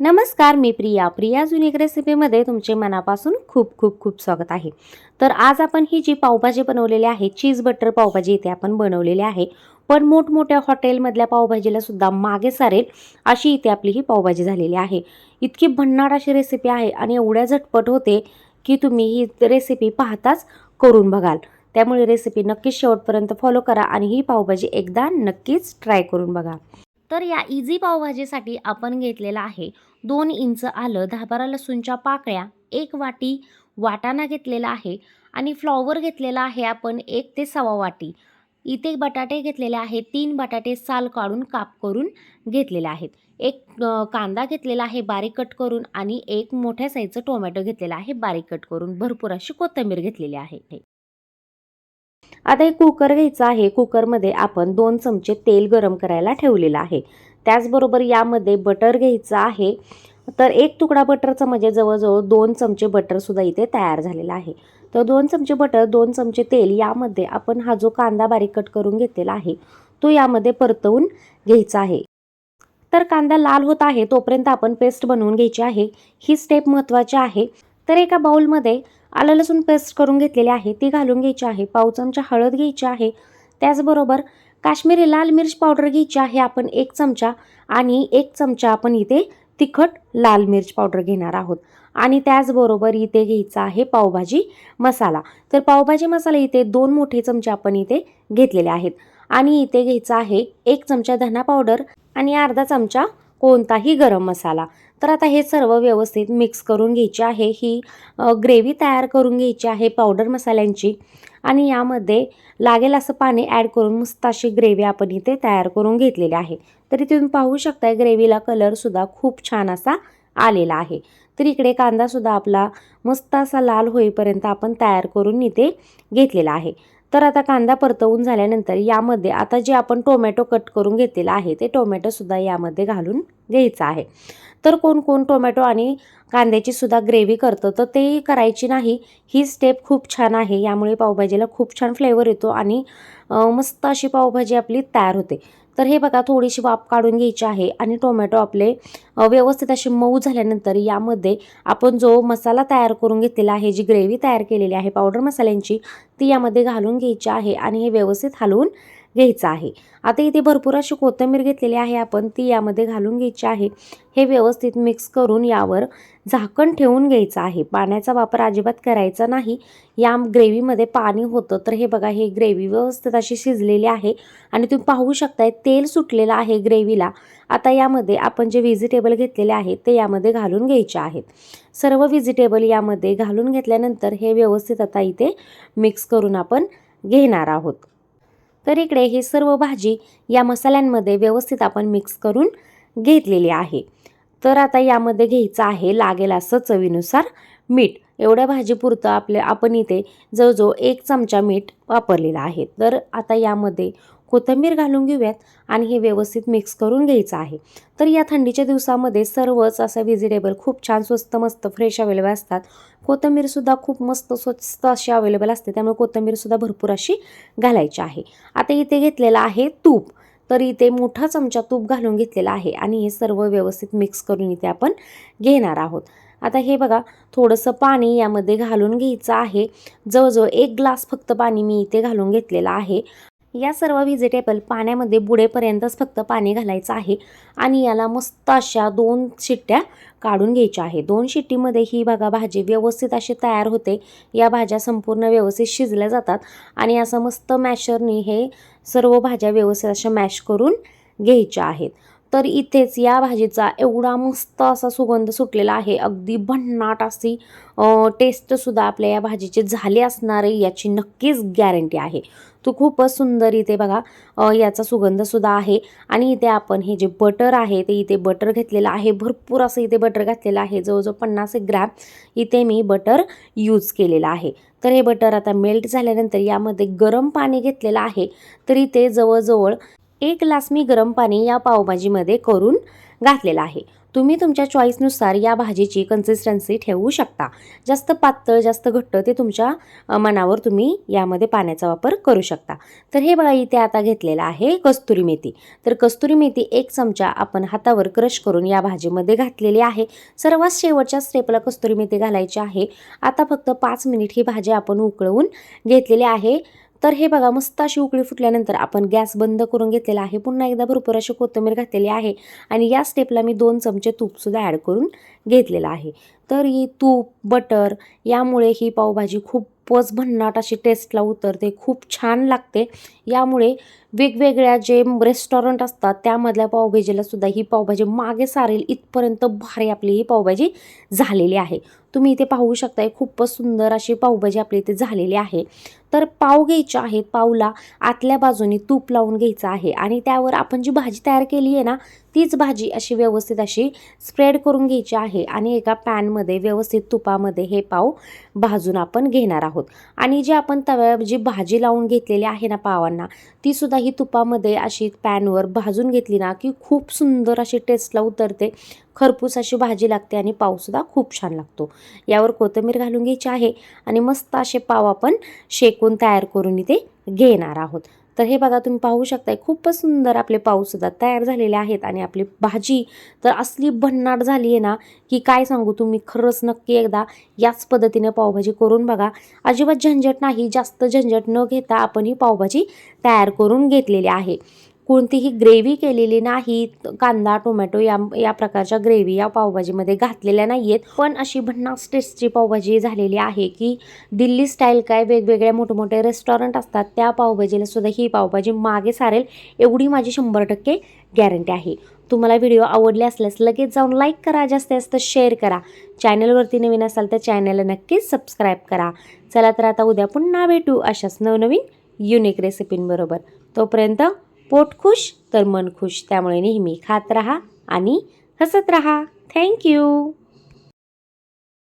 नमस्कार मी प्रिया. प्रिया जुनिक रेसिपीमध्ये तुमचे मनापासून खूप खूप खूप स्वागत आहे. तर आज आपण ही जी पावभाजी बनवलेली आहे चीज बटर पावभाजी इथे आपण बनवलेली आहे. पण मोठमोठ्या हॉटेलमधल्या पावभाजीला सुद्धा मागे सारेल अशी इथे आपली ही पावभाजी झालेली आहे. इतकी भन्नाट अशी रेसिपी आहे आणि एवढ्या झटपट होते की तुम्ही ही रेसिपी पाहताच करून बघाल. त्यामुळे रेसिपी नक्कीच शेवटपर्यंत फॉलो करा आणि ही पावभाजी एकदा नक्कीच ट्राय करून बघा. तर या इझी पावभाजीसाठी आपण घेतलेला आहे दोन इंच आलं दहा बारा लसूणच्या पाकळ्या एक वाटी वाटाणा घेतलेला आहे आणि फ्लॉवर घेतलेला आहे आपण एक ते सव्वा वाटी. इथे बटाटे घेतलेले आहेत तीन बटाटे साल काढून काप करून घेतलेले आहेत. एक कांदा घेतलेला आहे बारीक कट करून आणि एक मोठ्या साईजचं टोमॅटो घेतलेला आहे बारीक कट करून. भरपूर अशी कोथिंबीर घेतलेली आहे आता एक कुकर घ्यायचं आहे. कुकरमध्ये आपण दोन चमचे तेल गरम करायला ठेवलेलं आहे. त्याचबरोबर यामध्ये बटर घ्यायचं आहे. तर एक तुकडा बटरचा म्हणजे जवळजवळ दोन चमचे बटरसुद्धा इथे तयार झालेला आहे. तर दोन चमचे बटर दोन चमचे तेल यामध्ये आपण हा जो कांदा बारीक कट करून घेतलेला आहे तो यामध्ये परतवून घ्यायचा आहे. तर कांदा लाल होत आहे तोपर्यंत आपण पेस्ट बनवून घ्यायची आहे. ही स्टेप महत्त्वाची आहे. तर एका बाउलमध्ये आलं लसूण पेस्ट करून घेतलेली आहे. ती घालून घ्यायची आहे. पाव चमचा हळद घ्यायची आहे. त्याचबरोबर काश्मीरी लाल मिर्च पावडर घ्यायची आहे. आपण एक चमचा आणि एक चमचा आपण इथे तिखट लाल मिर्च पावडर घेणार आहोत. आणि त्याचबरोबर इथे घ्यायचा आहे पावभाजी मसाला. तर पावभाजी मसाला इथे दोन मोठे चमचे आपण इथे घेतलेले आहेत. आणि इथे घ्यायचा आहे एक चमचा धना पावडर आणि अर्धा चमचा कोणताही गरम मसाला. तर आता हे सर्व व्यवस्थित मिक्स करून घ्यायचे आहे. ही ग्रेव्ही तयार करून घ्यायची आहे पावडर मसाल्यांची. आणि यामध्ये लागेल असं पाणी ॲड करून मस्त अशी ग्रेव्ही आपण इथे तयार करून घेतलेली आहे. तरी तुम्ही पाहू शकताय ग्रेव्हीला कलरसुद्धा खूप छान असा आलेला आहे. तर इकडे कांदासुद्धा आपला मस्त असा लाल होईपर्यंत आपण तयार करून इथे घेतलेला आहे. तर आता कांदा परतवून झाल्यानंतर यामध्ये आता जे आपण टोमॅटो कट करून घेतलेला आहे ते टोमॅटोसुद्धा यामध्ये घालून घ्यायचं आहे. तर कोण कोण टोमॅटो आणि कांद्याची सुद्धा ग्रेव्ही करतं तर ते करायची नाही. ही स्टेप खूप छान आहे यामुळे पावभाजीला खूप छान फ्लेवर येतो आणि मस्त अशी पावभाजी आपली तयार होते. तर हे बघा थोडीशी वाफ काढून घ्यायची आहे आणि टोमॅटो आपले व्यवस्थित असे मऊ झाल्यानंतर यामध्ये आपण जो मसाला तयार करून घेतलेला आहे जी ग्रेव्ही तयार केलेली आहे पावडर मसाल्यांची ती यामध्ये घालून घ्यायची आहे आणि हे व्यवस्थित हलवून घ्यायचं आहे. आता इथे भरपूर अशी कोथिंबीर घेतलेली आहे आपण ती यामध्ये घालून घ्यायची आहे. हे व्यवस्थित मिक्स करून यावर झाकण ठेवून घ्यायचं आहे. पाण्याचा वापर अजिबात करायचा नाही. या ग्रेव्हीमध्ये पाणी होतं तर हे बघा हे ग्रेव्ही व्यवस्थित अशी शिजलेली आहे आणि तुम्ही पाहू शकताय तेल सुटलेलं आहे ग्रेव्हीला आता यामध्ये आपण जे व्हेजिटेबल घेतलेले आहेत ते यामध्ये घालून घ्यायचे आहेत. सर्व व्हेजिटेबल यामध्ये घालून घेतल्यानंतर हे व्यवस्थित आता इथे मिक्स करून आपण घेणार आहोत. तर इकडे हे सर्व भाजी या मसाल्यांमध्ये व्यवस्थित आपण मिक्स करून घेतलेली आहे. तर आता यामध्ये घ्यायचं आहे लागेल असं चवीनुसार मीठ. एवढ्या भाजीपुरतं आपल्या आपण इथे जवळजवळ एक चमचा मीठ वापरलेला आहे. तर आता यामध्ये कोथिंबीर घालून घेऊयात आणि हे व्यवस्थित मिक्स करून घ्यायचं आहे. तर या थंडीच्या दिवसामध्ये सर्वच असं व्हेजिटेबल खूप छान स्वस्त मस्त फ्रेश अवेलेबल असतात. कोथिंबीरसुद्धा खूप मस्त स्वस्त अशी अवेलेबल असते. त्यामुळे कोथिंबीरसुद्धा भरपूर अशी घालायची आहे. आता इथे घेतलेलं आहे तूप. तर इथे मोठा चमचा तूप घालून घेतलेला आहे आणि हे सर्व व्यवस्थित मिक्स करून इथे आपण घेणार आहोत. आता हे बघा थोडंसं पाणी यामध्ये घालून घ्यायचं आहे. जवळजवळ एक ग्लास फक्त पाणी मी इथे घालून घेतलेलं आहे. या सर्व व्हेजिटेबल पाण्यामध्ये बुडेपर्यंतच फक्त पाणी घालायचं आहे. आणि याला मस्त अशा दोन शिट्ट्या काढून घ्यायच्या आहे. दोन शिट्टीमध्ये ही बघा भाजी व्यवस्थित अशी तयार होते. या भाज्या संपूर्ण व्यवस्थित शिजल्या जातात. आणि असं मस्त मॅशरनी हे सर्व भाज्या व्यवस्थित अशा मॅश करून घ्यायच्या आहेत. तर इथेच या भाजीचा एवढा मस्त असा सुगंध सुटलेला आहे. अगदी भन्नाट अशी टेस्टसुद्धा आपल्या या भाजीचे झाले असणारे याची नक्कीच गॅरंटी आहे. तो खूपच सुंदर इथे बघा याचा सुगंधसुद्धा आहे. आणि इथे आपण हे जे बटर आहे ते इथे बटर घेतलेलं आहे. भरपूर असं इथे बटर घातलेलं आहे. जवळजवळ पन्नास ग्रॅम इथे मी बटर यूज केलेलं आहे. तर हे बटर आता मेल्ट झाल्यानंतर यामध्ये गरम पाणी घेतलेलं आहे. तर इथे जवळजवळ एक ग्लास मी गरम पाणी या पावभाजीमध्ये करून घातलेलं आहे. तुम्ही तुमच्या चॉईसनुसार या भाजीची कन्सिस्टन्सी ठेवू शकता. जास्त पातळ जास्त घट्ट ते तुमच्या मनावर तुम्ही यामध्ये पाण्याचा वापर करू शकता. तर हे बघा इथे आता घेतलेलं आहे कस्तुरी मेथी. तर कस्तुरी मेथी एक चमचा आपण हातावर क्रश करून या भाजीमध्ये घातलेली आहे. सर्वात शेवटच्या स्टेपला कस्तुरी मेथी घालायची आहे. आता फक्त पाच मिनिट ही भाजी आपण उकळवून घेतलेली आहे. तर हे बघा मस्त अशी उकळी फुटल्यानंतर आपण गॅस बंद करून घेतलेला आहे. पुन्हा एकदा भरपूर अशी कोथिंबीर घातलेली आहे आणि या स्टेपला मी दोन चमचे तूपसुद्धा ॲड करून घेतलेलं आहे. तर ही तूप बटर यामुळे ही पावभाजी खूप खूपच भन्नाट अशी टेस्टला उतरते. खूप छान लागते. यामुळे वेगवेगळ्या जे रेस्टॉरंट असतात त्यामधल्या पावभाजीला सुद्धा ही पावभाजी मागे सारेल इथपर्यंत भारी आपली ही पावभाजी झालेली आहे. तुम्ही इथे पाहू शकताय खूपच सुंदर अशी पावभाजी आपली इथे झालेली आहे. तर पाव घ्यायचे आहेत पावला आतल्या बाजूने तूप लावून घ्यायचं आहे. आणि त्यावर आपण जी भाजी तयार केली आहे ना तीच भाजी अशी व्यवस्थित अशी स्प्रेड करून घ्यायची आहे आणि एका पॅनमध्ये व्यवस्थित तुपामध्ये हे पाव भाजून आपण घेणार आहोत. आणि जे आपण तव्या जी भाजी लावून घेतलेली आहे ना पावांना ती सुद्धा ही तुपामध्ये अशी पॅनवर भाजून घेतली ना की खूप सुंदर अशी टेस्टला उतरते. खरपूस अशी भाजी लागते आणि पावसुद्धा खूप छान लागतो. यावर कोथिंबीर घालून घ्यायची आहे आणि मस्त असे पाव आपण शेकून तयार करून इथे घेणार आहोत. तर हे बघा तुम्ही पाहू शकताय खूपच सुंदर आपले पावसुद्धा तयार झालेले आहेत आणि आपली भाजी तर असली भन्नाट झाली आहे ना की काय सांगू तुम्ही खरंच नक्की एकदा याच पद्धतीने पावभाजी करून बघा. अजिबात झंझट नाही जास्त झंझट न घेता आपण ही पावभाजी तयार करून घेतलेली आहे. कोणतीही ग्रेव्ही केलेली नाही कांदा टोमॅटो या या प्रकारच्या ग्रेव्ही या पावभाजीमध्ये घातलेल्या नाही आहेत पण अशी भन्नाट टेस्टची पावभाजी झालेली आहे की दिल्ली स्टाईल काय वेगवेगळ्या मोठमोठे रेस्टॉरंट असतात त्या पावभाजीला सुद्धा ही पावभाजी मागे सारेल एवढी माझी शंभर टक्के गॅरंटी आहे. तुम्हाला व्हिडिओ आवडले असल्यास लगेच जाऊन लाईक करा जास्तीत जास्त शेअर करा. चॅनलवरती नवीन असाल तर चॅनलला नक्कीच सबस्क्राईब करा. चला तर आता उद्या पुन्हा भेटू अशाच नवनवीन युनिक रेसिपींबरोबर तोपर्यंत पोट खुश तर मन खुश. त्यामुळे नेहमी खात राहा आणि हसत राहा. थँक्यू